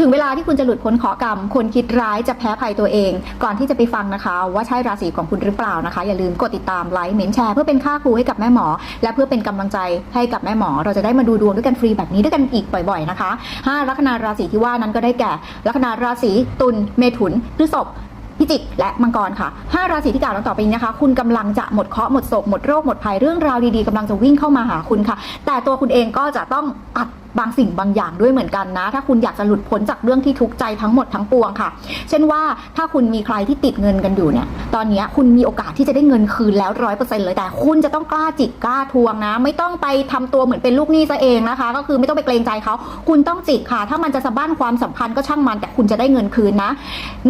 ถึงเวลาที่คุณจะหลุดพ้นเคราะห์กรรม คนคิดร้ายจะแพ้ภัยตัวเอง ก่อนที่จะไปฟังนะคะ ว่าใช่ราศีของคุณหรือเปล่านะคะ อย่าลืมกดติดตามไลค์เมนแชร์เพื่อเป็นค่าครูให้กับแม่หมอ และเพื่อเป็นกำลังใจให้กับแม่หมอ เราจะได้มาดูดวงด้วยกันฟรีแบบนี้ด้วยกันอีกบ่อย ๆนะคะห้าลัคนาราศีที่ว่านั้นก็ได้แก่ลัคนาราศีตุลเมถุนพฤษภพิจิกและมังกรค่ะ 5 ราศีที่กล่าวต่อไปนี้นะคะ คุณกำลังจะหมดเคราะห์หมดโศกหมดโรคหมดภัยเรื่องราวดีๆกำลังจะวิ่งเข้ามาหาคุณค่ะ แต่ตัวคุณเองก็จะต้องตัด บางสิ่งบางอย่างด้วยเหมือนกันนะ ถ้าคุณอยากจะหลุดพ้นจากเรื่องที่ทุกข์ใจทั้งหมดทั้งปวงค่ะ เช่นว่าถ้าคุณมีใครที่ติดเงินกันอยู่เนี่ย ตอนนี้คุณมีโอกาสที่จะได้เงินคืนแล้วร้อยเปอร์เซ็นต์เลยแต่คุณจะต้องกล้าจิกกล้าทวงนะ ไม่ต้องไปทำตัวเหมือนเป็นลูกหนี้ซะเองนะคะ ก็คือไม่ต้องไปเกรงใจเขาคุณต้องจิกค่ะ ถ้ามันจะสะบั้นความสัมพันธ์ก็ช่างมันแต่คุณจะได้เงินคืนนะ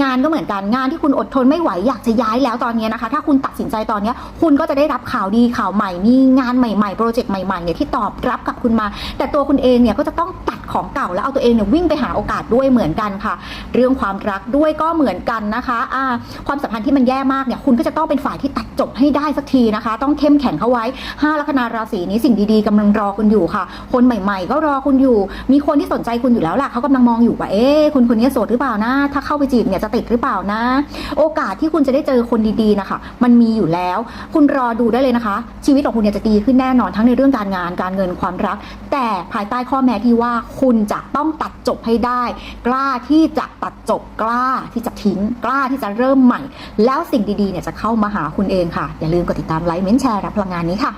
งานก็เหมือนกันงานที่คุณอดทนไม่ไหวอยากจะย้ายแล้วตอนนี้นะคะ ถ้าคุณตัดสินใจตอนนี้คุณก็จะได้รับข่าวดีข่าวใหม่มีงานใหม่ๆโปรเจกต์ใหม่ๆเนี่ยที่ตอบรับกับคุณมา แต่ตัวคุณเองเนี่ยก็จะต้องตัดของเก่าแล้วเอาตัวเองเนี่ยวิ่งไปหาโอกาสด้วยเหมือนกันค่ะ เรื่องความรักด้วยก็เหมือนกันนะคะอ่าความสัมพันธ์ที่มันแย่มากเนี่ยคุณก็จะต้องเป็นฝ่ายที่ตัดจบให้ได้สักทีนะคะ ต้องเข้มแข็งเข้าไว้ห้าลัคนาราศีนี้สิ่งดีๆกำลังรอคุณอยู่ค่ะ คนใหม่ ๆ ก็รอคุณอยู่ มีคนที่สนใจคุณอยู่แล้วล่ะเขากำลังมองอยู่ว่าเอ๊คุณคนนี้โสดหรือเปล่านะ ถ้าเข้าไปจีบเนี่ยจะติดหรือเปล่านะ โอกาสที่คุณจะได้เจอคนดีๆนะคะ มันมีอยู่แล้ว คุณรอดูได้เลยนะคะ ชีวิตของคุณเนี่ยจะดีขึ้นแน่นอนทั้งในเรื่องการงานการเงินความรัก แต่ภายใต้ข้อแม้ที่ว่าคุณจะต้องตัดจบให้ได้ กล้าที่จะตัดจบกล้าที่จะทิ้งกล้าที่จะเริ่มใหม่ แล้วสิ่งดีๆเนี่ยจะเข้ามาหาคุณเองค่ะ อย่าลืมกดติดตามไลค์เม้นแชร์รับพลังงานนี้ค่ะ